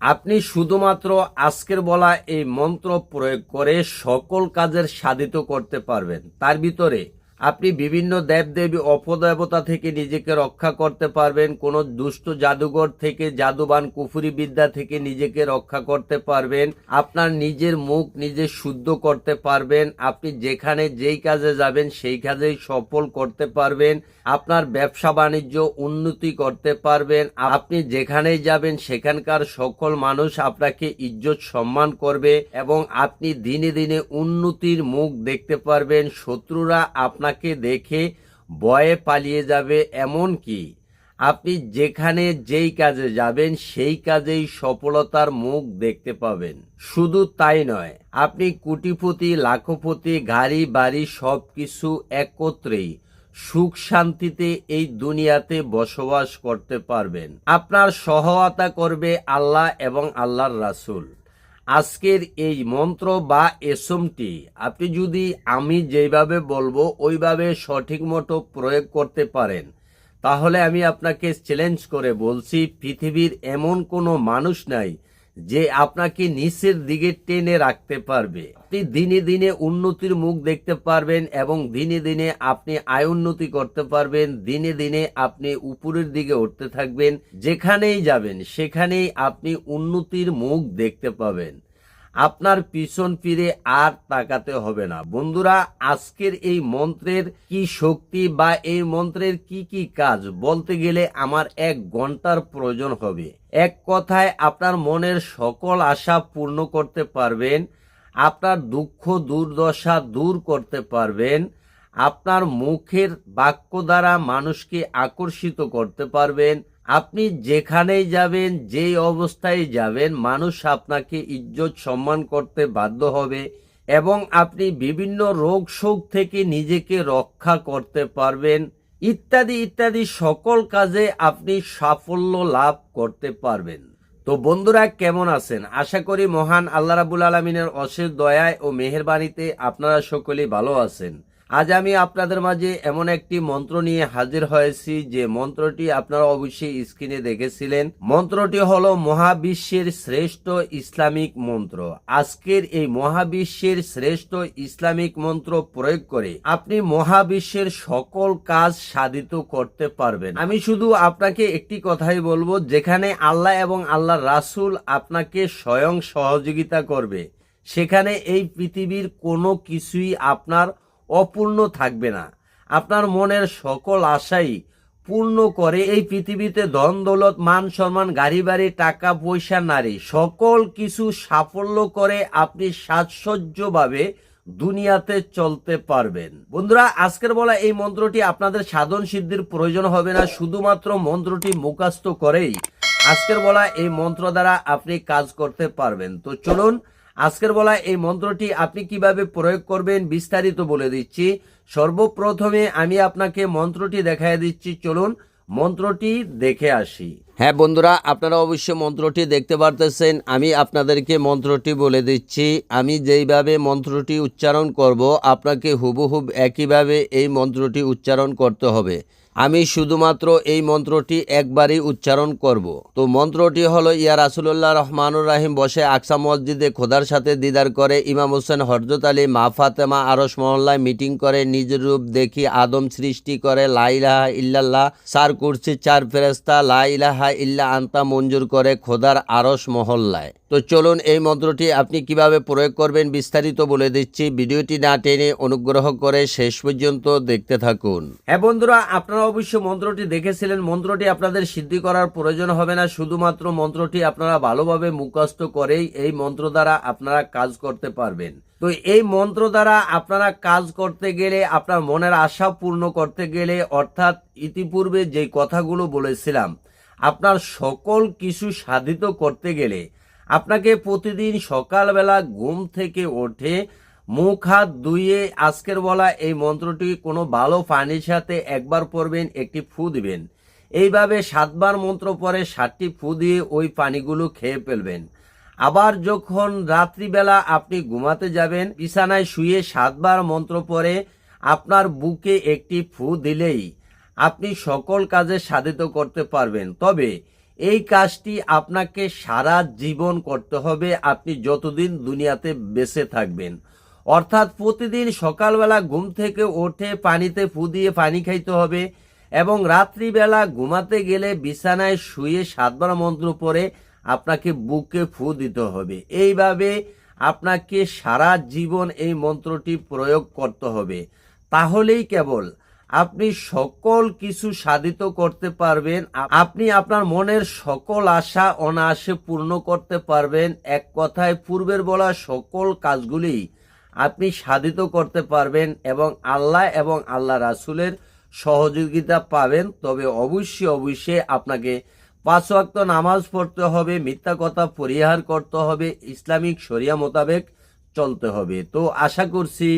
আপনি শুধুমাত্র আজকের বলা এই মন্ত্র প্রয়োগ করে সকল কাজের সাধিত করতে পারবেন। তার ভিতরে আপনি বিভিন্ন দেবদেবী অপদেবতা থেকে নিজেকে রক্ষা করতে পারবেন, কোনো দুষ্ট জাদুঘর থেকে জাদুবান কুফুরি বিদ্যা থেকে নিজেকে রক্ষা করতে পারবেন, আপনার নিজের মুখ নিজে শুদ্ধ করতে পারবেন, আপনি যেখানে যেই কাজে যাবেন সেই কাজেই সফল করতে পারবেন, আপনার ব্যবসা বাণিজ্য উন্নতি করতে পারবেন, আপনি যেখানেই যাবেন সেখানকার সকল মানুষ আপনাকে ইজ্জত সম্মান করবে এবং আপনি দিনে দিনে উন্নতির মুখ দেখতে পারবেন, শত্রুরা আপনাকে দেখে ভয়ে পালিয়ে যাবে এমন কি? আপনি যেখানে যেই কাজে যাবেন, সেই কাজেই সফলতার মুখ দেখতে পাবেন। শুধু তাই নয়, আপনি কোটিপতি, লাখপতি, গাড়ি, বাড়ি সব কিছু একত্রেই সুখ শান্তিতে এই দুনিয়াতে বসবাস করতে পারবেন। আপনার সহায়তা করবে আল্লাহ এবং আল্লাহর রাসূল। আজকের এই মন্ত্র বা এসমটি আপনি যদি আমি যেভাবে বলব, ওইভাবে সঠিক মতো প্রয়োগ করতে পারেন। তাহলে আমি আপনাকে চ্যালেঞ্জ করে বলছি, পৃথিবীর এমন কোনো মানুষ নাই যে আপনাকে নিচের দিকে টেনে রাখতে পারবে। আপনি দিনে দিনে উন্নতির মুখ দেখতে পারবেন এবং দিনে দিনে আপনি আয় উন্নতি করতে পারবেন। দিনে দিনে আপনি উপরের দিকে উঠতে থাকবেন, যেখানেই যাবেন, সেখানেই আপনি উন্নতির মুখ দেখতে পাবেন। আপনার পিছন ফিরে আর তাকাতে হবে না। বন্ধুরা, আজকের এই মন্ত্রের কি শক্তি বা এই মন্ত্রের কি কি কাজ বলতে গেলে আমার এক ঘণ্টার প্রয়োজন হবে। এক কথায়, আপনার মনের সকল আশা পূর্ণ করতে পারবেন, আপনার দুঃখ, দুর্দশা দূর করতে পারবেন, আপনার মুখের বাক্য দ্বারা মানুষকে আকর্ষিত করতে পারবেন আপনি যেখানেই যাবেন, যেই অবস্থায় যাবেন, মানুষ আপনাকে ইজ্জত সম্মান করতে বাধ্য হবে এবং আপনি বিভিন্ন রোগ শোক থেকে নিজেকে রক্ষা করতে পারবেন। ইত্যাদি ইত্যাদি সকল কাজে আপনি সাফল্য লাভ করতে পারবেন। তো বন্ধুরা, কেমন আছেন? আশা করি মহান আল্লাহ রাবুল আলমিনের অশেষ দয়ায় ও মেহেরবানিতে আপনারা সকলেই ভালো আছেন। আজ আমি আপনাদের মাঝে এমন একটি মন্ত্র নিয়ে হাজির হয়েছি যে মন্ত্রটি আপনারা অবশ্যই স্ক্রিনে দেখেছিলেন। মন্ত্রটি হলো মহাবিশ্বের শ্রেষ্ঠ ইসলামিক মন্ত্র। আজকের এই মহাবিশ্বের শ্রেষ্ঠ ইসলামিক মন্ত্র প্রয়োগ করে আপনি মহাবিশ্বের সকল কাজ সাধিত করতে পারবেন। আমি শুধু আপনাকে একটি কথাই বলব, যেখানে আল্লাহ এবং আল্লাহ রাসূল আপনাকে স্বয়ং সহযোগিতা করবে, সেখানে এই পৃথিবীর কোনো কিছুই আপনার অপূর্ণ থাকবে না। আপনার মনের সকল আশাই পূর্ণ করে এই পৃথিবীতে ধন, দৌলত, মান সম্মান, গাড়ি বাড়ি, টাকা, পয়সা, নারী, সকল কিছু সাফল্য করে আপনি সাজসজ্জভাবে দুনিয়াতে চলতে পারবেন। বন্ধুরা, আজকের বলা এই মন্ত্রটি আপনাদের সাধন সিদ্ধির প্রয়োজন হবে না, শুধুমাত্র মন্ত্রটি মুখাস্ত করেই আজকের বলা এই মন্ত্র দ্বারা আপনি কাজ করতে পারবেন। তো চলুন আজকের বলা এই মন্ত্রটি আপনি কীভাবে প্রয়োগ করবেন বিস্তারিত বলে দিচ্ছি। সর্বপ্রথমে আমি আপনাকে মন্ত্রটি দেখায় দিচ্ছি। চলুন মন্ত্রটি দেখে আসি। হ্যাঁ বন্ধুরা, আপনারা অবশ্যই মন্ত্রটি দেখতে পারতেছেন। আমি আপনাদেরকে মন্ত্রটি বলে দিচ্ছি। আমি যেইভাবে মন্ত্রটি উচ্চারণ করব, আপনাকে হুবহুব একইভাবে এই মন্ত্রটি উচ্চারণ করতে হবে। আমি শুধুমাত্র এই মন্ত্রটি একবারই উচ্চারণ করব। তো মন্ত্রটি হলো, ইয়া রাসুল্লাহ রহমানুর রাহিম বসে আকসা মসজিদে খোদার সাথে দিদার করে ইমাম হোসেন হরজত আলী মা ফাতেমা আরস মহল্লায় মিটিং করে, নিজ রূপ দেখি আদম সৃষ্টি করে লাইলাহা ইল্লাল্লাহ, চার কুরসি, চার ফেরেস্তা লাইলাহা ইল্লা আন্তা মঞ্জুর করে খোদার আরস মহল্লায়। তো চলুন এই মন্ত্রটি আপনি কীভাবে প্রয়োগ করবেন বিস্তারিত বলে দিচ্ছি। ভিডিওটি না টেনে অনুগ্রহ করে শেষ পর্যন্ত দেখতে থাকুন। হ্যাঁ বন্ধুরা আপনারা অবশ্য মন্ত্রটি দেখেছিলেন, মন্ত্রটি আপনাদের সিদ্ধি করার প্রয়োজন হবে না, শুধুমাত্র মন্ত্রটি আপনারা ভালোভাবে মুখস্থ করেই এই মন্ত্র দ্বারা আপনারা কাজ করতে পারবেন। তো এই মন্ত্র দ্বারা আপনারা কাজ করতে গেলে, আপনার মনের আশা পূর্ণ করতে গেলে, অর্থাৎ ইতিপূর্বে যে কথাগুলো বলেছিলাম, আপনার সকল কিছু সাধিত করতে গেলে, আপনাকে প্রতিদিন সকালবেলা ঘুম থেকে ওঠে মুখ, হাত ধুয়ে আজকের বলা এই মন্ত্রটি কোনো ভালো পানির সাথে একবার পড়বেন, একটি ফু দিবেন। এইভাবে সাতবার মন্ত্র পরে সাতটি ফু দিয়ে ওই পানিগুলো খেয়ে ফেলবেন। আবার যখন রাত্রিবেলা আপনি ঘুমাতে যাবেন, বিছানায় শুয়ে সাতবার মন্ত্র পরে আপনার বুকে একটি ফু দিলেই আপনি সকল কাজে সাধিত করতে পারবেন। তবে এই কাজটি আপনাকে সারা জীবন করতে হবে, আপনি যতদিন দুনিয়াতে বেঁচে থাকবেন। অর্থাৎ প্রতিদিন সকালবেলা ঘুম থেকে ওঠে পানিতে ফু দিয়ে পানি খাইতে হবে এবং রাত্রিবেলা ঘুমাতে গেলে বিছানায় শুয়ে সাতবার মন্ত্র পরে আপনাকে বুকে ফু দিতে হবে। এইভাবে আপনাকে সারা জীবন এই মন্ত্রটি প্রয়োগ করতে হবে। তাহলেই কেবল আপনি সকল কিছু সাধিত করতে পারবেন, আপনি আপনার মনের সকল আশা অনায়াসে পূর্ণ করতে পারবেন। এক কথায় পূর্বের বলা সকল কাজগুলি আপনি সাধিত করতে পারবেন এবং আল্লাহ এবং আল্লাহ রাসুলের সহযোগিতা পাবেন। তবে অবশ্যই অবশ্যই আপনাকে পাঁচ ওয়াক্ত নামাজ পড়তে হবে, মিথ্যা কথা পরিহার করতে হবে, ইসলামিক শরিয়া মোতাবেক চলতে হবে। তো আশা করছি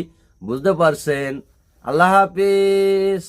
বুঝতে পারছেন। আল্লাহ হাফিজ।